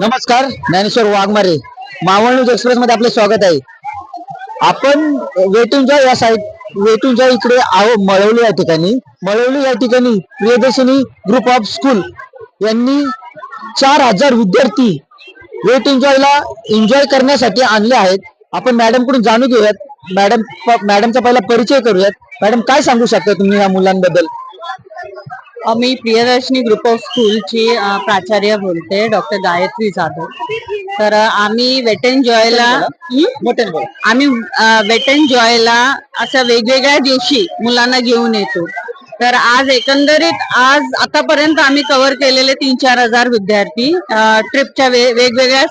नमस्कार Dnyaneshwar Waghmare. Maval news express मध्ये आपले स्वागत आहे. आपण वेटुंजा या साईड वेटुंजा इकडे आहो मळवली या ठिकाणी. मळवली या ठिकाणी प्रियदर्शनी ग्रुप ऑफ स्कूल यांनी चार हजार विद्यार्थी वेट एन्जॉयला एन्जॉय करण्यासाठी आणले आहेत. आपण मॅडमकडून जाणून घेऊयात. मॅडम मॅडमचा पहिला परिचय करूयात. मॅडम काय सांगू शकता तुम्ही या मुलांबद्दल? मी प्रियदर्शनी ग्रुप ऑफ स्कूलची प्राचार्य बोलते डॉक्टर गायत्री जाधव. तर आम्ही वेट एन जॉयला आम्ही वेट एन जॉयला असं वेगवेगळ्या दिवशी मुलांना घेऊन येतो. तर आज एकंदरीत आज आतापर्यंत आम्ही कव्हर केलेले तीन चार हजार विद्यार्थी ट्रिपच्या वेगवेगळ्या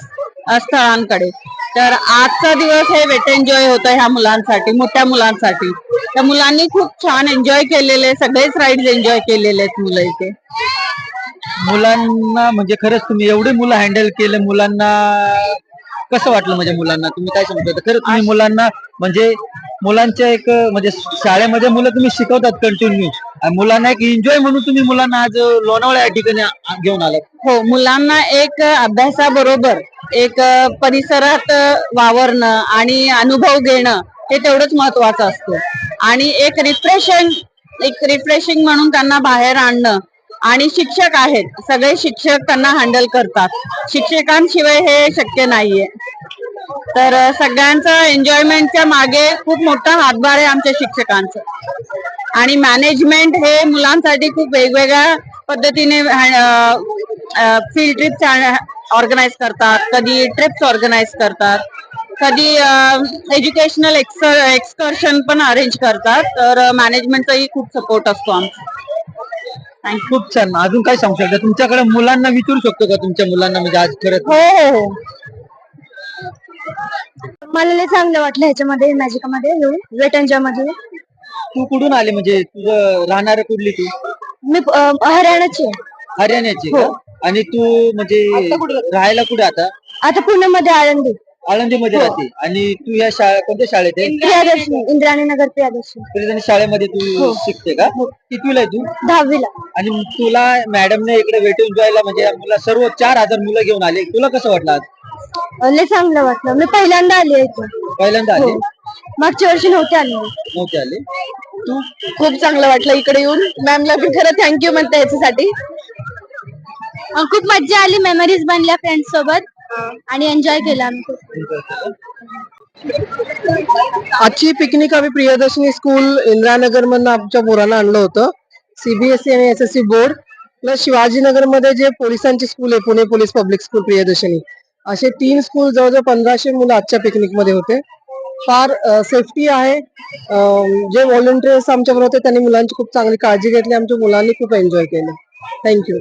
स्थळांकडे. तर आजचा दिवस हे वेट एन्जॉय होतं ह्या मुलांसाठी मोठ्या मुलांसाठी. त्या मुलांनी खूप छान एन्जॉय केलेले सगळेच राईड्स एन्जॉय केलेले आहेत मुलं इथे. मुलांना म्हणजे खरंच तुम्ही एवढे मुलं हँडल केले मुलांना कसं वाटलं म्हणजे मुलांना? तुम्ही काय सांगता? खरंच तुम्ही मुलांना म्हणजे मुलांच्या एक म्हणजे शाळेमध्ये मुलं तुम्ही शिकवतात कंटिन्यू मुलांना एक एन्जॉय म्हणून तुम्ही मुलांना आज लोणावळा या ठिकाणी घेऊन आलात. हो मुलांना एक अभ्यासाबरोबर एक परिसरात वावरणं आणि अनुभव घेणं हे तेवढंच महत्वाचं असतं. आणि एक रिफ्रेशन एक रिफ्रेशिंग म्हणून त्यांना बाहेर आणणं. आणि शिक्षक आहेत सगळे शिक्षक त्यांना हँडल करतात. शिक्षकांशिवाय हे शक्य नाहीये. तर सगळ्यांचं एन्जॉयमेंटच्या मागे खूप मोठा हातभार आहे आमच्या शिक्षकांचं. आणि मॅनेजमेंट हे मुलांसाठी खूप वेगवेगळ्या पद्धतीने फील्ड ट्रिप्स ऑर्गनाईज करतात. कधी ट्रिप्स ऑर्गनाईज करतात. कधी एज्युकेशनल एक्सकर्शन पण अरेंज करतात. तर मॅनेजमेंटचाही खूप सपोर्ट असतो आमचा. खूप छान. अजून काय सांगू शकता? तुमच्याकडे मुलांना विचारू शकतो का? तुमच्या मुलांना म्हणजे आज खरंच हो हो हो. मला लय चांगलं वाटलं ह्याच्यामध्ये मॅजिकामध्ये येऊन वेट एन्जॉयमध्ये तू कुठून आली? म्हणजे तुझं राहणार कुठली तू? मी अं, हरियाणाची आहे. हरियाणाची का? आणि तू म्हणजे राहायला कुठे आता? आता पुण्यामध्ये आळंदी. आळंदी मध्ये राहते. आणि तू या शाळा कोणत्या शाळेत आहे? प्रियादर्शनी इंद्राणी नगर. प्रियादर्शनी प्रियदर्शनी शाळेमध्ये तू शिकते का? कितवीला आहे तू? दहावीला. आणि तुला मॅडमने इकडे वेटून जायला म्हणजे मुला सर्व चार हजार मुलं घेऊन आले. तुला कसं वाटलं आज? लय चांगलं वाटलं. मी पहिल्यांदा आली इथे. पहिल्यांदा आले? मागच्या वर्षी नव्हते आली मी. नव्हते आले? तू खूप चांगलं वाटलं इकडे येऊन. मॅमला पण खरं थँक्यू म्हणते याच्यासाठी. अं, खूप मज्जा आली. मेमरीज बनल्या फ्रेंड्स सोबत. आणि एन्जॉय केला आम्ही खूप. आजची पिकनिक आम्ही प्रियदर्शनी स्कूल इंदिरानगर मधनं आमच्या पोरांना आणलं होतं. सीबीएसई आणि S S C board plus शिवाजीनगरमध्ये जे पोलिसांची स्कूल आहे Pune police public school Priyadarshani. असे तीन स्कूल जवळजवळ पंधराशे मुलं आजच्या पिकनिकमध्ये होते. फार सेफ्टी आहे. जे व्हॉलंटियर्स आमच्याबरोबर होते त्यांनी मुलांची खूप चांगली काळजी घेतली. आमच्या मुलांनी खूप एन्जॉय केलं. थँक्यू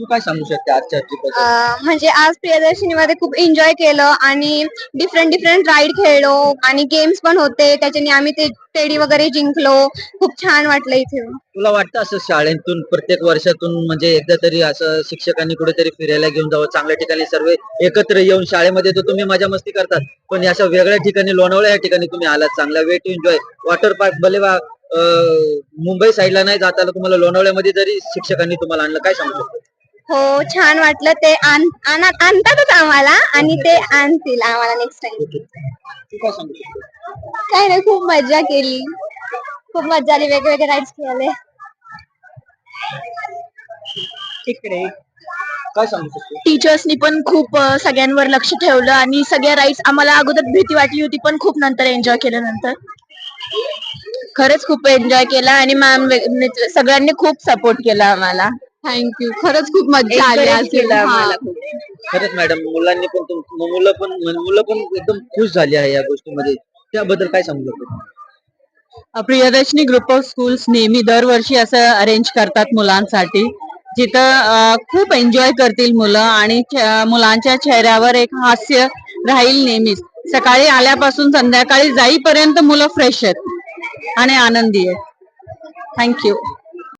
तू काय सांगू शकते आजच्या अं, म्हणजे आज प्रियदर्शनी मध्ये खूप एन्जॉय केलं आणि डिफरंट डिफरंट राईड खेळलो आणि गेम्स पण होते. त्याच्याने आम्ही ते टेडी वगैरे जिंकलो. खूप छान वाटलं इथे. येऊन. तुला वाटतं असं शाळेतून प्रत्येक वर्षातून म्हणजे एकदा तरी असं शिक्षकांनी कुठेतरी फिरायला घेऊन जावं? चांगल्या ठिकाणी सर्व एकत्र येऊन शाळेमध्ये तर तुम्ही मजा मस्ती करतात. पण अशा वेगळ्या ठिकाणी लोणावळा या ठिकाणी तुम्ही आलात. चांगला way to enjoy water park भले वा अं, मुंबई साईडला नाही जाता तुम्हाला लोणावळ्यामध्ये जरी शिक्षकांनी तुम्हाला आणलं काय सांगू शकतो? हो छान वाटलं. ते आण- आणा- आणतातच आम्हाला आणि ते आणतील आम्हाला नेक्स्ट टाइम काय काय नाही खूप मजा केली. खूप मजा आली. वेगवेगळे राईड्स खेळले इकडे. काय सांगू शकतो? टीचर्सनी पण खूप अ, सगळ्यांवर लक्ष ठेवलं आणि सगळ्या राईड्स आम्हाला अगोदर भीती वाटली होती पण खूप नंतर एन्जॉय केलं नंतर. खरंच खूप एन्जॉय केला आणि मॅम सगळ्यांनी खूप सपोर्ट केला आम्हाला. थँक्यू खरंच खूप मजा आली आज आम्हाला खरंच मॅडम मुलांनी पण तुम- मुलं पण मुलं पण एकदम खुश झाली आहे या गोष्टीमध्ये. त्याबद्दल काय सांगू शकतो? प्रियदर्शनी ग्रुप ऑफ स्कूल्स नेहमी दरवर्षी असं अरेंज करतात मुलांसाठी. जिथं अ, खूप एन्जॉय करतील मुलं आणि च- मुलांच्या चेहऱ्यावर एक हास्य राहील नेहमीच. सकाळी आल्यापासून संध्याकाळी जाईपर्यंत मुलं फ्रेश आहेत आणि आनंदी आहेत. थँक्यू